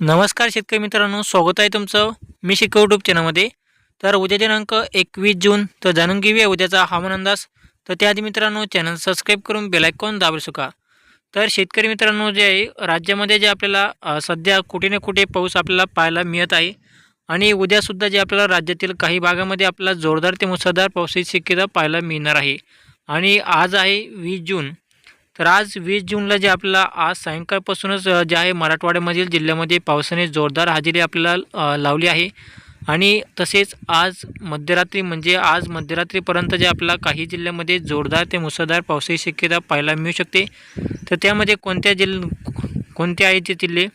नमस्कार शेतकरी मित्रांनो स्वागत आहे तुमचं मी शिकव यूट्यूब चॅनलमध्ये तर उद्या दिनांक एकवीस जून तर जाणून घेऊया उद्याचा हवामान अंदाज. तर त्याआधी मित्रांनो चॅनल सबस्क्राईब करून बेलायकॉन दाबू शका तर शेतकरी मित्रांनो जे आहे राज्यामध्ये जे आपल्याला सध्या कुठे ना कुठे पाऊस आपल्याला पाहायला मिळत आहे. आणि उद्यासुद्धा जे आपल्याला राज्यातील काही भागामध्ये आपल्याला जोरदार ते मुसळधार पावसाची शक्यता पाहायला मिळणार आहे. आणि आज आहे वीस जून तर आज वीस जूनला जे आपल्याला आज सायंकाळपासूनच जे आहे मराठवाड्यामधील जिल्ह्यामध्ये पावसाने जोरदार हजेरी आपल्याला लावली आहे. आणि तसेच आज मध्यरात्री म्हणजे आज मध्यरात्रीपर्यंत जे आपल्याला काही जिल्ह्यामध्ये जोरदार ते मुसळधार पावसाची शक्यता पाहायला मिळू शकते. तर त्यामध्ये कोणत्या जिल्ह कोणते आहेत ते जिल्हे?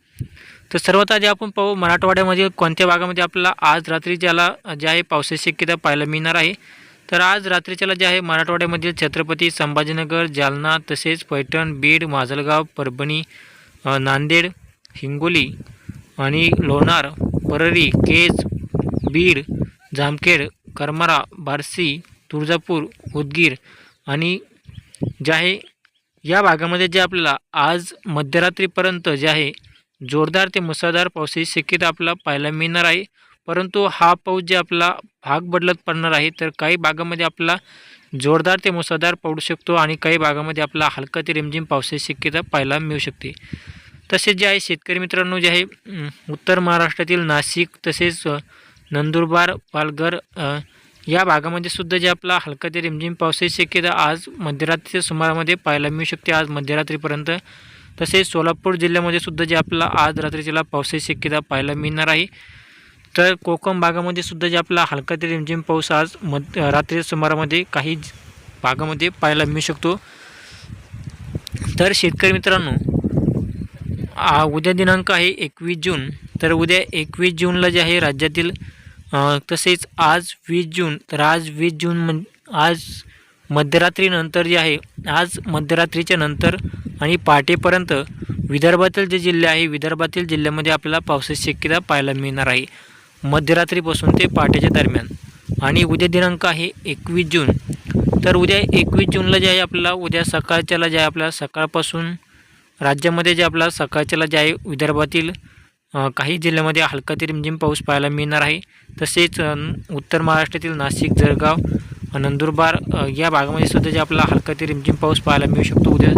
तर सर्वात आधी आपण पाहू मराठवाड्यामधील कोणत्या भागामध्ये आपल्याला आज रात्री ज्याला जे आहे पावसाची शक्यता पाहायला मिळणार आहे. तर आज रात्रीच्याला जे आहे मराठवाड्यामधील छत्रपती संभाजीनगर जालना तसेच पैठण बीड माजलगाव परभणी नांदेड हिंगोली आणि लोणार परळी केज बीड जामखेड करमारा बारसी तुळजापूर उदगीर आणि जे आहे या भागामध्ये जे आपल्याला आज मध्यरात्रीपर्यंत जे आहे जोरदार ते मुसळधार पावसाची शक्यता आपल्याला पाहायला मिळणार आहे. परंतु हा पाऊस जे आपला भाग बदलत पडणार आहे तर काही भागामध्ये आपला जोरदार ते मुसळधार पडू शकतो आणि काही भागामध्ये आपला हलका ते रिमझिम पावसाची शक्यता पाहायला मिळू शकते. तसेच जे आहे शेतकरी मित्रांनो जे आहे उत्तर महाराष्ट्रातील नाशिक तसेच नंदुरबार पालघर या भागामध्ये सुद्धा जे आपला हलका ते रिमझिम पावसाची शक्यता आज मध्यरात्रीच्या सुमारामध्ये पाहायला मिळू शकते. आज मध्यरात्रीपर्यंत तसेच सोलापूर जिल्ह्यामध्ये सुद्धा जे आपला आज रात्रीच्याला पावसाची शक्यता पाहायला मिळणार आहे. तर कोकण भागामध्ये सुद्धा जे आपला हलका ते रिमझिम पाऊस आज मध रात्री सुमारामध्ये काही भागामध्ये पाहायला मिळू शकतो. तर शेतकरी मित्रांनो उद्या दिनांक आहे एकवीस जून. तर उद्या एकवीस जूनला जे आहे राज्यातील तसेच आज वीस जून तर आज वीस जून म्हण आज मध्यरात्रीनंतर जे आहे आज मध्यरात्रीच्या नंतर आणि पहाटेपर्यंत विदर्भातील जे जिल्हे आहे विदर्भातील जिल्ह्यामध्ये आपल्याला पावसाची शक्यता पाहायला मिळणार आहे. मध्यरात्रीपासून ते पहाटेच्या दरम्यान. आणि उद्या दिनांक आहे एकवीस जून. तर उद्या एकवीस जूनला जे आहे आपल्याला उद्या सकाळच्याला जे आहे आपल्याला सकाळपासून राज्यामध्ये जे आपला सकाळच्याला जे आहे विदर्भातील काही जिल्ह्यामध्ये हलका ते रिमझिम पाऊस पाहायला मिळणार आहे. तसेच उत्तर महाराष्ट्रातील नाशिक जळगाव नंदुरबार या भागामध्ये सुद्धा जे आपला हलका ते रिमझिम पाऊस पाहायला मिळू शकतो उद्या.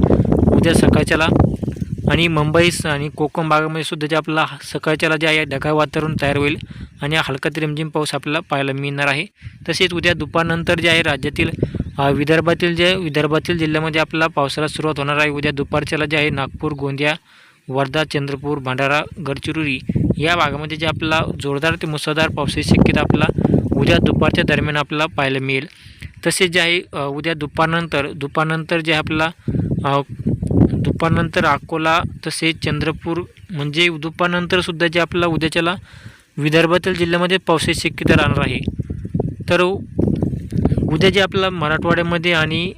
उद्या सकाळच्याला आणि मुंबई आणि कोकण भागामध्ये सुद्धा जे आपला सकाळच्याला जे आहे ढगाळ वातावरण तयार होईल आणि हलका ते रिमझिम पाऊस आपल्याला पाहायला मिळणार आहे. तसेच उद्या दुपारनंतर जे आहे राज्यातील विदर्भातील जे विदर्भातील जिल्ह्यामध्ये आपल्याला पावसाला सुरुवात होणार आहे. उद्या दुपारच्याला जे आहे नागपूर गोंदिया वर्धा चंद्रपूर भंडारा गडचिरोली या भागामध्ये जे आपला जोरदार ते मुसळधार पावसाची शक्यता आपल्याला उद्या दुपारच्या दरम्यान आपल्याला पाहायला मिळेल. तसेच जे आहे उद्या दुपारनंतर दुपारनंतर जे आपला दुपारनंतर अकोला तसेच चंद्रपूर म्हणजे दुपारनंतरसुद्धा जे आपल्याला उद्याच्याला विदर्भातील जिल्ह्यामध्ये पावसाची शक्यता राहणार आहे. तर उद्या जे आपल्याला मराठवाड्यामध्ये आणि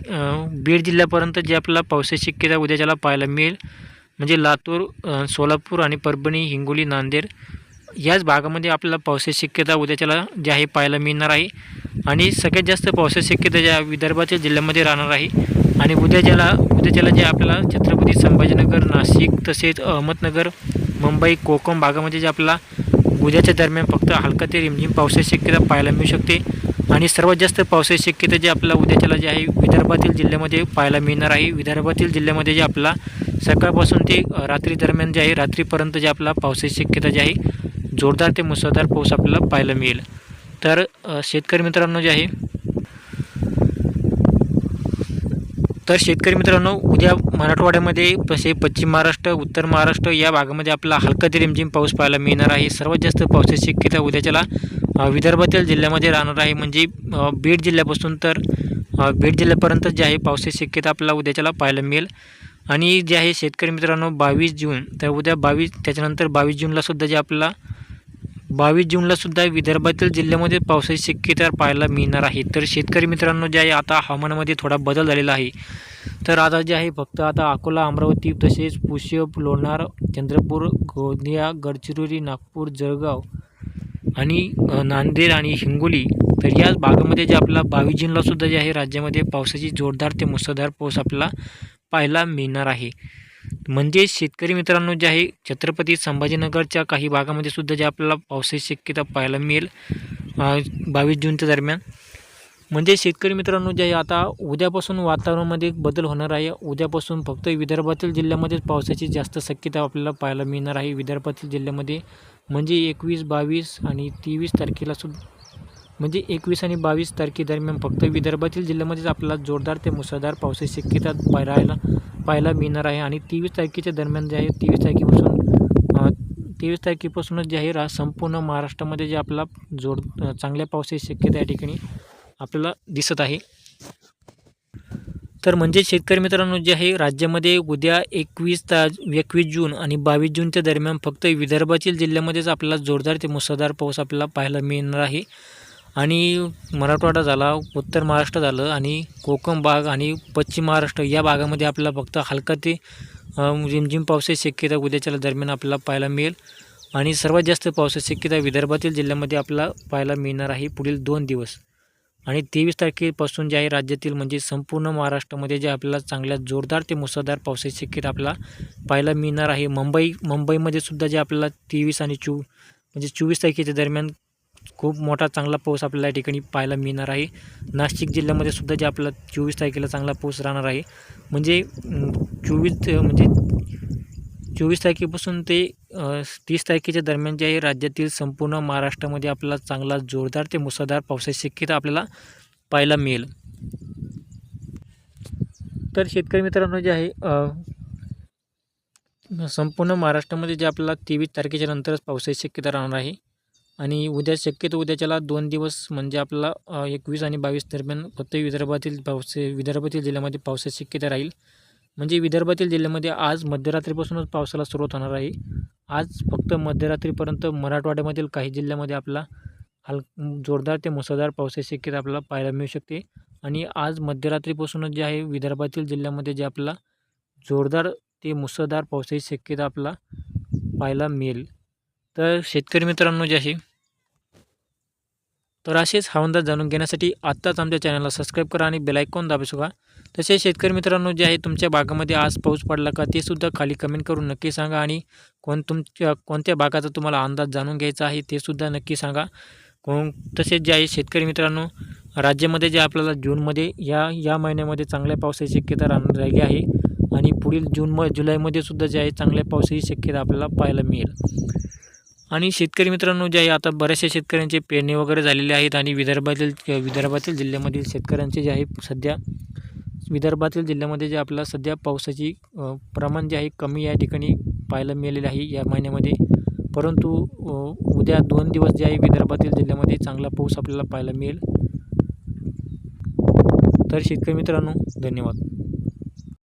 बीड जिल्ह्यापर्यंत जे आपल्याला पावसाची शक्यता उद्याच्याला पाहायला मिळेल म्हणजे लातूर सोलापूर आणि परभणी हिंगोली नांदेड याच भागामध्ये आपल्याला पावसाची शक्यता उद्याच्याला जे आहे पाहायला मिळणार आहे. आणि सगळ्यात जास्त पावसाची शक्यता ज्या विदर्भाच्या जिल्ह्यामध्ये राहणार आहे आणि उद्याच्याला उद्याच्याला जे आपल्याला छत्रपती संभाजीनगर नाशिक तसेच अहमदनगर मुंबई कोकम भागामध्ये जे आपल्याला उद्याच्या दरम्यान फक्त हलका ते रिमझिम पावसाची शक्यता पाहायला मिळू शकते. आणि सर्वात जास्त पावसाची शक्यता जे आपल्याला उद्याच्याला जे आहे विदर्भातील जिल्ह्यामध्ये पाहायला मिळणार आहे. विदर्भातील जिल्ह्यामध्ये जे आपला सकाळपासून ते रात्री दरम्यान जे आहे रात्रीपर्यंत जे आपला पावसाची शक्यता जी आहे जोरदार ते मुसळधार पाऊस आपल्याला पाहायला मिळेल. तर शेतकरी मित्रांनो जे आहे तर शेतकरी मित्रांनो उद्या मराठवाड्यामध्ये तसे पश्चिम महाराष्ट्र उत्तर महाराष्ट्र या भागामध्ये आपला हलका ते रिमझिम पाऊस पाहायला मिळणार आहे. सर्वात जास्त पावसाची शक्यता उद्याच्याला विदर्भातील जिल्ह्यामध्ये राहणार आहे. म्हणजे बीड जिल्ह्यापासून तर बीड जिल्ह्यापर्यंत जे आहे पावसाची शक्यता आपल्याला उद्याच्याला पाहायला मिळेल. आणि जे आहे शेतकरी मित्रांनो बावीस जून तर उद्या बावीस त्याच्यानंतर बावीस जूनला सुद्धा जे आपल्याला बावीस जूनला सुद्धा विदर्भातील जिल्ह्यामध्ये पावसाची शक्यता पाहायला मिळणार आहे. तर शेतकरी मित्रांनो जे आहे आता हवामानामध्ये थोडा बदल झालेला आहे. तर आता जे आहे फक्त आता अकोला अमरावती तसेच पुष्यप लोणार चंद्रपूर गोंदिया गडचिरोली नागपूर जळगाव आणि नांदेड आणि हिंगोली तर याच भागामध्ये जे आपला बावीस जूनला सुद्धा जे आहे राज्यामध्ये पावसाची जोरदार ते मुसळधार पाऊस आपल्याला पाहायला मिळणार आहे. म्हणजे शेतकरी मित्रांनो जे आहे छत्रपती संभाजीनगरच्या काही भागामध्ये सुद्धा जे आपल्याला पावसाची शक्यता पाहायला मिळेल बावीस जूनच्या दरम्यान. म्हणजे शेतकरी मित्रांनो जे आहे आता उद्यापासून वातावरणामध्ये बदल होणार आहे. उद्यापासून फक्त विदर्भातील जिल्ह्यामध्येच पावसाची जास्त शक्यता आपल्याला पाहायला मिळणार आहे. विदर्भातील जिल्ह्यामध्ये म्हणजे एकवीस बावीस आणि तेवीस तारखेला सुद्धा म्हणजे एकवीस आणि बावीस तारखेदरम्यान फक्त विदर्भातील जिल्ह्यामध्येच आपल्याला जोरदार ते मुसळधार पावसाची शक्यता पाहायला पाहायला मिळणार आहे. आणि तेवीस तारखेच्या दरम्यान जे आहे तेवीस तारखेपासून तेवीस तारखेपासूनच जे आहे रा संपूर्ण महाराष्ट्रामध्ये जे आपला जोर चांगल्या पावसाची शक्यता या ठिकाणी आपल्याला दिसत आहे. तर म्हणजे शेतकरी मित्रांनो जे आहे राज्यामध्ये उद्या एकवीस ता एकवीस जून आणि बावीस जूनच्या दरम्यान फक्त विदर्भातील जिल्ह्यामध्येच आपल्याला जोरदार ते मुसळधार पाऊस आपल्याला पाहायला मिळणार आहे. आणि मराठवाडा झाला उत्तर महाराष्ट्र झालं आणि कोकण भाग आणि पश्चिम महाराष्ट्र या भागामध्ये आपल्याला फक्त हलका ते रिमझिम पावसाची शक्यता उद्याच्या दरम्यान आपल्याला पाहायला मिळेल. आणि सर्वात जास्त पावसाची शक्यता विदर्भातील जिल्ह्यामध्ये आपल्याला पाहायला मिळणार आहे पुढील दोन दिवस. आणि तेवीस तारखेपासून जे आहे राज्यातील म्हणजे संपूर्ण महाराष्ट्रामध्ये जे आपल्याला चांगल्या जोरदार ते मुसळधार पावसाची शक्यता आपल्याला पाहायला मिळणार आहे. मुंबई मुंबईमध्ये सुद्धा जे आपल्याला तेवीस आणि चो म्हणजे चोवीस तारखेच्या दरम्यान खूप मोठा चांगला पाऊस आपल्याला या ठिकाणी पाहायला मिळणार आहे. नाशिक जिल्ह्यामध्ये सुद्धा जे आपला चोवीस तारखेला चांगला पाऊस राहणार आहे. म्हणजे चोवीस म्हणजे चोवीस तारखेपासून ते तीस तारखेच्या दरम्यान जे आहे राज्यातील संपूर्ण महाराष्ट्रामध्ये आपल्याला चांगला जोरदार ते मुसळधार पावसाची शक्यता आपल्याला पाहायला मिळेल. तर शेतकरी मित्रांनो जे आहे संपूर्ण महाराष्ट्रामध्ये जे आपल्याला तेवीस तारखेच्या नंतरच पावसाची शक्यता राहणार आहे. आणि उद्या शक्यतो उद्याच्याला दोन दिवस म्हणजे आपला एकवीस आणि बावीस दरम्यान फक्त विदर्भातील पावस विदर्भातील जिल्ह्यामध्ये पावसाची शक्यता राहील. म्हणजे विदर्भातील जिल्ह्यामध्ये आज मध्यरात्रीपासूनच पावसाला सुरुवात होणार आहे. आज फक्त मध्यरात्रीपर्यंत मराठवाड्यामधील काही जिल्ह्यामध्ये आपला हल जोरदार ते मुसळधार पावसाची शक्यता आपल्याला पाहायला मिळू शकते. आणि आज मध्यरात्रीपासूनच जे आहे विदर्भातील जिल्ह्यामध्ये जे आपला जोरदार ते मुसळधार पावसाची शक्यता आपला पाहायला मिळेल. तर शेतकरी मित्रांनो जे आहे तर असेच हवामान जाणून घेण्यासाठी आत्ताच आमच्या चॅनलला सबस्क्राईब करा आणि बेलायकॉन दाबू शका तसेच शेतकरी मित्रांनो जे आहे तुमच्या भागामध्ये आज पाऊस पडला का ते सुद्धा खाली कमेंट करून नक्की सांगा आणि कोण तुमच्या कोणत्या भागाचा तुम्हाला अंदाज जाणून घ्यायचा आहे ते सुद्धा नक्की सांगा. कोण तसेच जे आहे शेतकरी मित्रांनो राज्यामध्ये जे आपल्याला जूनमध्ये या या महिन्यामध्ये चांगल्या पावसाची शक्यता राहणार राहिली आहे आणि पुढील जून म जुलैमध्ये सुद्धा जे आहे चांगल्या पावसाची शक्यता आपल्याला पाहायला मिळेल. आणि शेतकरी मित्रांनो जे आहे आता बऱ्याचशा शेतकऱ्यांचे पेरणी वगैरे झालेले आहेत आणि विदर्भातील विदर्भातील जिल्ह्यामधील शेतकऱ्यांचे जे आहे सध्या विदर्भातील जिल्ह्यामध्ये जे आपल्याला सध्या पावसाची प्रमाण जे आहे कमी या ठिकाणी पाहायला मिळालेले आहे या महिन्यामध्ये. परंतु उद्या दोन दिवस जे आहे विदर्भातील जिल्ह्यामध्ये चांगला पाऊस आपल्याला पाहायला मिळेल. तर शेतकरी मित्रांनो धन्यवाद.